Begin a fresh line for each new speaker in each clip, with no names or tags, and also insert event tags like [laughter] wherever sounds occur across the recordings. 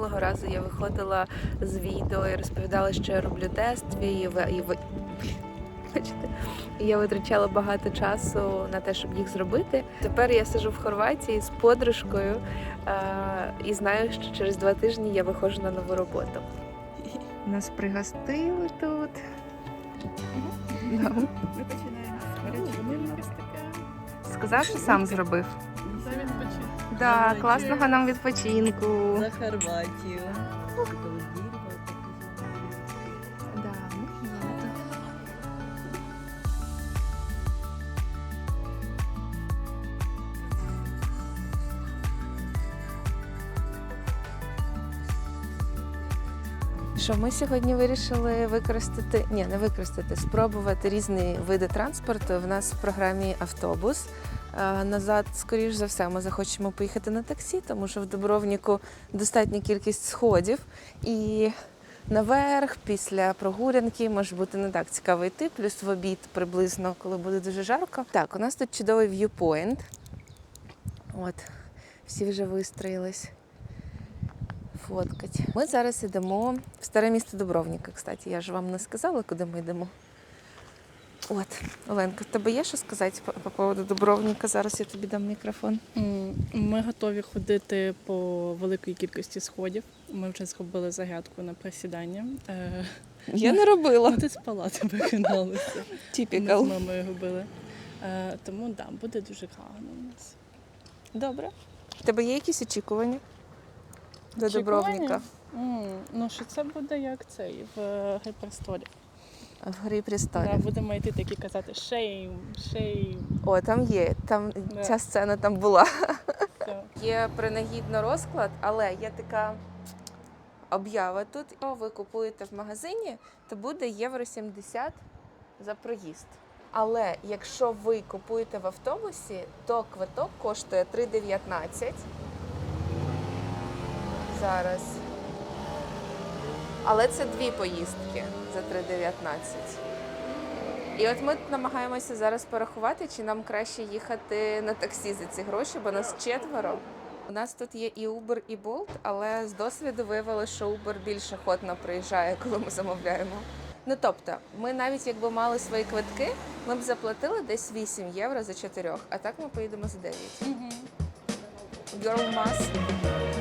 минулого разу я виходила з відео і розповідала, що я роблю тест і, в- і, в- Бачите, я витрачала багато часу на те, щоб їх зробити. Тепер я сижу в Хорватії з подружкою е, і знаю, що через два тижні я виходжу на нову роботу. Нас пригостили тут.
Ми починаємо з таке.
Сказав, що сам зробив. Да, класного нам відпочинку.
За Хорватію.
Що ми сьогодні вирішили використати, ні, не використати, спробувати різні види транспорту. В нас в програмі автобус. Назад, скоріш за все, ми захочемо поїхати на таксі, тому що в Дубровніку достатня кількість сходів. І наверх після прогулянки може бути не так цікаво йти, плюс в обід приблизно, коли буде дуже жарко. Так, у нас тут чудовий в'юпойнт. От, всі вже вистроїлись. Фоткать. Ми зараз йдемо в старе місто Дубровніка, кстати. Я ж вам не сказала, куди ми йдемо. От, Оленка, в тебе є що сказати по, по поводу Дубровніка? Зараз я тобі дам мікрофон.
Ми готові ходити по великій кількості сходів. Ми вже зробили зарядку на присідання. Е,
Я не робила.
Ти спала, тебе киналися. Ми з мамою робили. Е, Тому да, буде дуже гарно у нас.
Добре. В тебе є якісь очікування до? Дубровніка?
Ну, що це буде як цей в «Грі престолів.
В грі престолів.
Да, будемо йти такі казати шейм, шейм.
О, там є. Там
Да.
ця сцена там була.
Все.
Є принагідно розклад, але є така об'ява тут. Ви купуєте в магазині, то буде євро 70 за проїзд. Але якщо ви купуєте в автобусі, то квиток коштує 3,19. Зараз. Але це дві поїздки за 3,19. І от ми намагаємося зараз порахувати, чи нам краще їхати на таксі за ці гроші, бо нас четверо. У нас тут є і Uber, і Bolt, але з досвіду виявилося, що Uber більш охотно приїжджає, коли ми замовляємо. Ну тобто, ми навіть якби мали свої квитки, ми б заплатили десь 8 євро за чотирьох, а так ми поїдемо за 9. Girl mass.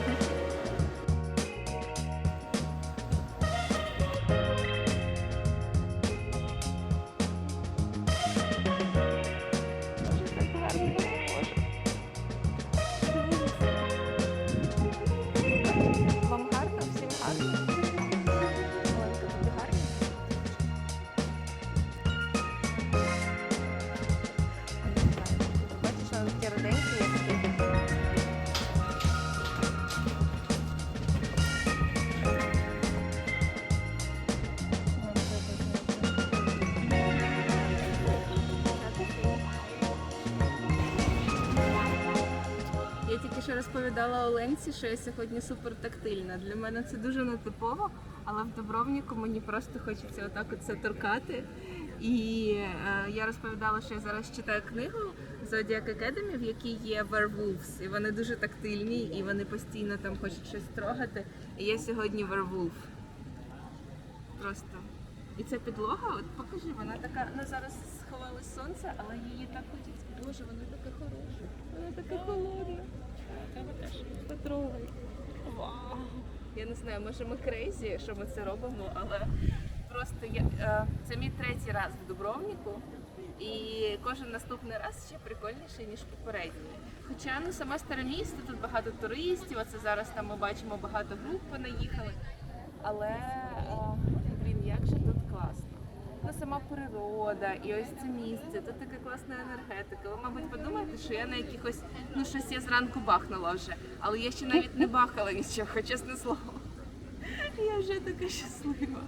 Що розповідала Оленці, що я сьогодні супер тактильна. Для мене це дуже нетипово, але в Дубровніку мені просто хочеться отак це торкати. І е, я розповідала, що я зараз читаю книгу Zodiac Academy, в якій є werewolves, і вони дуже тактильні, і вони постійно там хочуть щось трогати. І я сьогодні werewolf. Просто. І ця підлога, от покажи, вона така, ну зараз сховалось сонце, але її так хочеться. Боже, вона така хороша. Вона така холодна.
Теж.
Потрогай. Вау. Я не знаю, може ми крейзі, що ми це робимо, але просто я, е, це мій третій раз в Дубровніку. І кожен наступний раз ще прикольніший, ніж попередній. Хоча ну саме старе місто, тут багато туристів, оце зараз там ми бачимо багато груп понаїхали. Але е, блін, як же тут сама природа і ось це місце, тут така класна енергетика. Ви, мабуть, подумаєте, що я на якихось, ну щось я зранку бахнула вже, але я ще навіть не бахала нічого, чесне слово. Я вже така щаслива.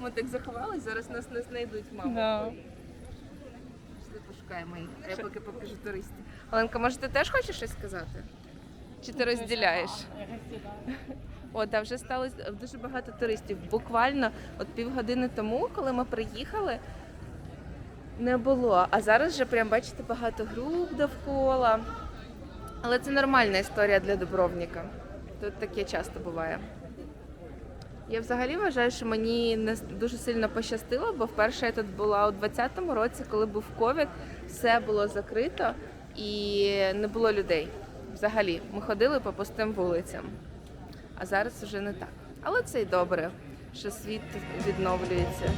Ми так заховались, зараз нас не знайдуть, мама.
Да.
Пішли пошукаємо їх. А я поки покажу туристів. Оленка, може ти теж хочеш щось сказати? Чи ти розділяєш? О, да, вже стало дуже багато туристів. Буквально от півгодини тому, коли ми приїхали, не було. А зараз вже прям бачите багато груп довкола. Але це нормальна історія для Дубровніка. Тут таке часто буває. Я взагалі вважаю, що мені не дуже сильно пощастило, бо вперше я тут була у 2020 році, коли був ковід, все було закрито і не було людей. Взагалі, ми ходили по пустим вулицям. А зараз вже не так. Але це й добре, що світ відновлюється.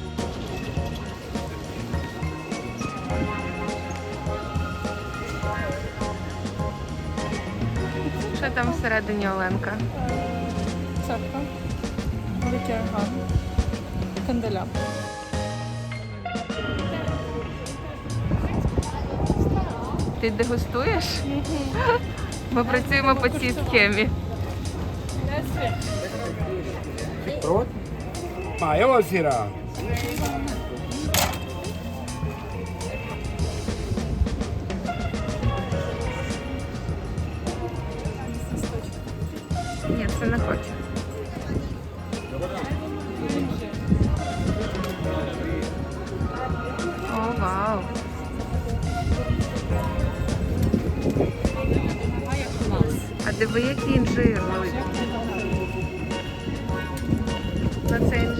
Що там всередині Оленка?
Церква. Великий орган. Канделябр.
Ти дегустуєш? Ми працюємо по цій схемі.
Pronto? Ma io voglio tirare.
Ні, це не хочу. О, який інжир великий. На цей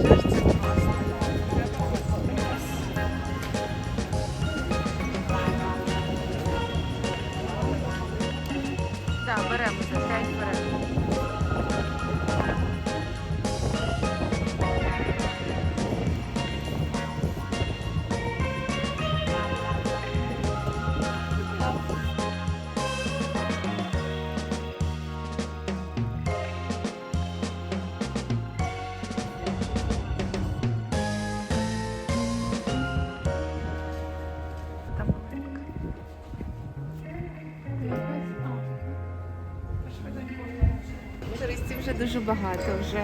Туристів вже дуже багато. Вже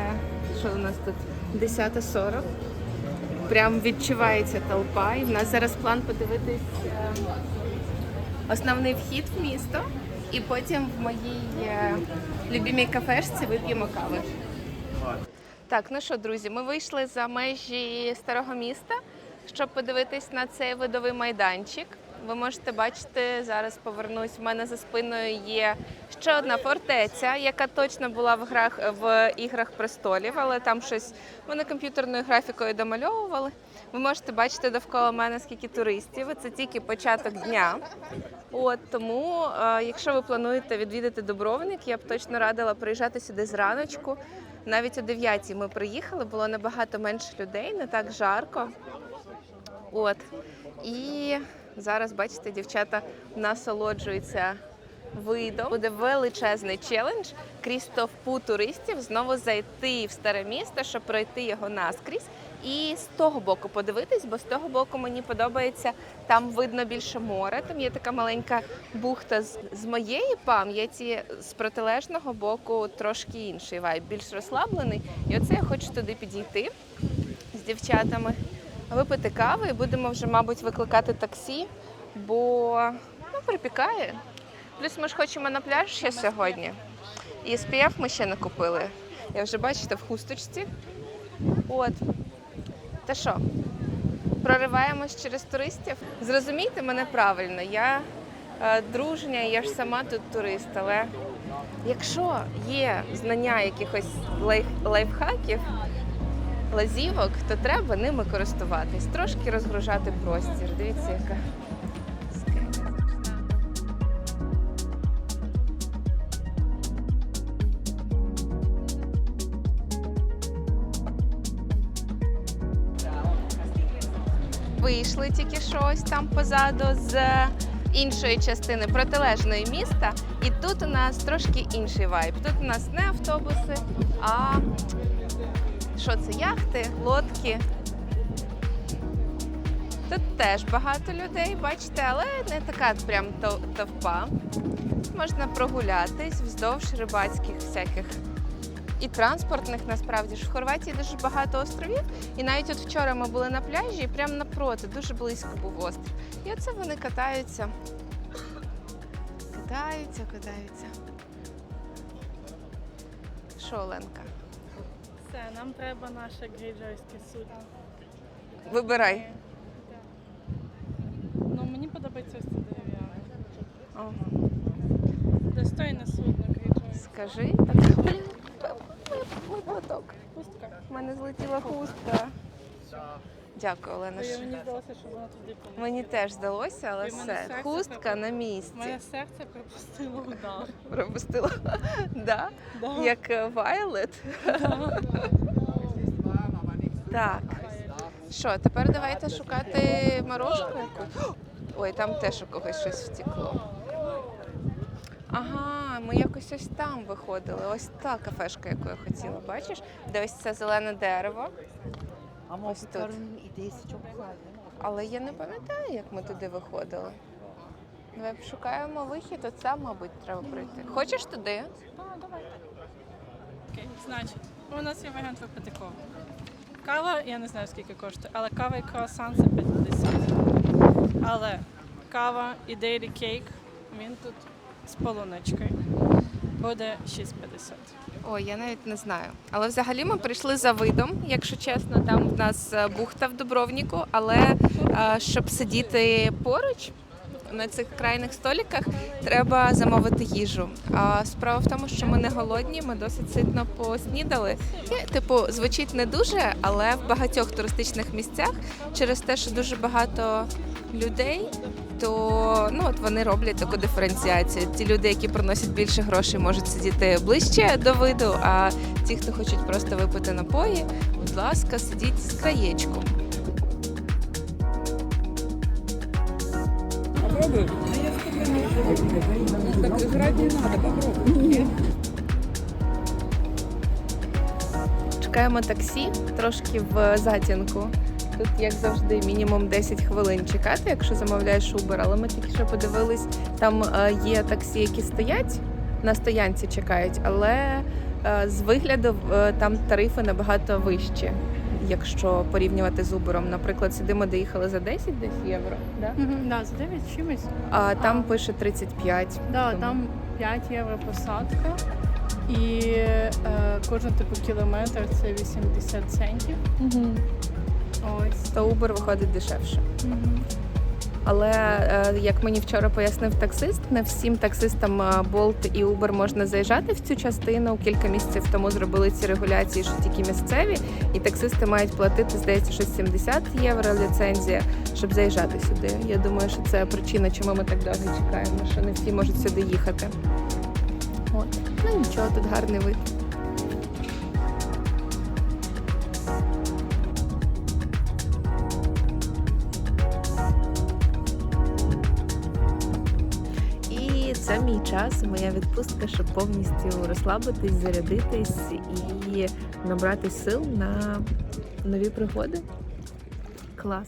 що у нас тут 10.40. Прям відчувається толпа. І в нас зараз план подивитись е, основний вхід в місто. І потім в моїй е, любимій кафешці вип'ємо кави. Так, ну що, друзі, ми вийшли за межі старого міста, щоб подивитись на цей видовий майданчик. Ви можете бачити, зараз повернусь. У мене за спиною є ще одна фортеця, яка точно була в грах в іграх престолів, але там щось вони комп'ютерною графікою домальовували. Ви можете бачити довкола мене скільки туристів. Це тільки початок дня. От тому, е, якщо ви плануєте відвідати Дубровник, я б точно радила приїжджати сюди зраночку. Навіть о 9 ми приїхали, було набагато менше людей, не так жарко. От. І зараз, бачите, дівчата насолоджуються видом. Буде величезний челендж крізь товпу туристів знову зайти в старе місто, щоб пройти його наскрізь. І з того боку подивитись, бо з того боку мені подобається, там видно більше море. Там є така маленька бухта з, моєї пам'яті, з протилежного боку трошки інший вайб, більш розслаблений. І оце я хочу туди підійти з дівчатами, випити кави і будемо вже, мабуть, викликати таксі, бо ну, припікає. Плюс ми ж хочемо на пляж ще сьогодні. І SPF ми ще не купили. Я вже бачите в хусточці. От. Та що? Прориваємось через туристів? Зрозумійте мене правильно, я е, дружня, я ж сама тут турист, але якщо є знання якихось лайф, лайфхаків, лазівок, то треба ними користуватись, трошки розгружати простір. Дивіться, яка. Вийшли тільки що ось там позаду з іншої частини протилежної міста. І тут у нас трошки інший вайб. Тут у нас не автобуси, а що це? Яхти, лодки. Тут теж багато людей, бачите, але не така прям товпа. Можна прогулятись вздовж рибацьких всяких і транспортних насправді ж в Хорватії дуже багато островів. І навіть от вчора ми були на пляжі, і прямо напроти, дуже близько був острів. І оце вони катаються. Катаються, катаються. Що, Оленка?
Все, нам треба наше грейджойське судно.
Вибирай.
Ну, мені подобається ось це дерев'яне.
О.
Достойне судно грейджойське.
Скажи. Так, блін, мій. У мене злетіла хустка. Дякую, Олена.
Мені здалося, що вона туди помогла.
Мені теж здалося, але
І в мене
все.
серце
Хустка на місці.
мене серце пропустило удар. [laughs]
Пропустила. [laughs] Да?
Да.
Як е, Violet. [laughs] Так. Що, тепер давайте шукати морожку якусь. [gasps] Ой, там теж у когось щось втекло. Ага, ми якось ось там виходили. Ось та кафешка, яку я хотіла. Бачиш? Де ось це зелене дерево. Ось тут. Але я не пам'ятаю, як ми туди виходили. Давай пошукаємо вихід, оце, мабуть, треба пройти. Хочеш туди?
А, давай. Окей, значить, у нас є варіант випити каву. Кава, я не знаю скільки коштує, але кава і круасан це 50. Але кава і дейлі кейк, він тут з полуничкою. Буде 6,50.
Ой, я навіть не знаю. Але взагалі ми прийшли за видом, якщо чесно. Там в нас е, бухта в Дубровніку, але е, щоб сидіти поруч на цих крайних століках, треба замовити їжу. А справа в тому, що ми не голодні, ми досить ситно поснідали. І, типу, звучить не дуже, але в багатьох туристичних місцях через те, що дуже багато людей. То ну от вони роблять таку диференціацію. Ті люди, які приносять більше грошей, можуть сидіти ближче до виду. А ті, хто хочуть просто випити напої, будь ласка, сидіть з
попробуй.
Чекаємо таксі трошки в затінку. Тут, як завжди, мінімум 10 хвилин чекати, якщо замовляєш Uber. Але ми тільки що подивились, там е, є таксі, які стоять на стоянці, чекають, але е, з вигляду е, там тарифи набагато вищі, якщо порівнювати з Uber. Наприклад, сюди ми доїхали за 10 десь євро. Да?
Да, за 9 чимось.
А там
А.
пише 35.
Да,
Тому-
там 5 євро посадка. І е, кожен типу кілометр це 80 центів. Ось.
То Uber виходить дешевше. Але е, як мені вчора пояснив таксист, не всім таксистам е, Bolt і Uber можна заїжджати в цю частину. Кілька місяців тому зробили ці регуляції, що тільки місцеві, і таксисти мають платити, здається, щось 70 євро ліцензія, щоб заїжджати сюди. Я думаю, що це причина, чому ми так довго чекаємо, що не всі можуть сюди їхати. От. Ну нічого, тут гарний вид. Це мій час, моя відпустка, щоб повністю розслабитись, зарядитись і набрати сил на нові пригоди. Клас.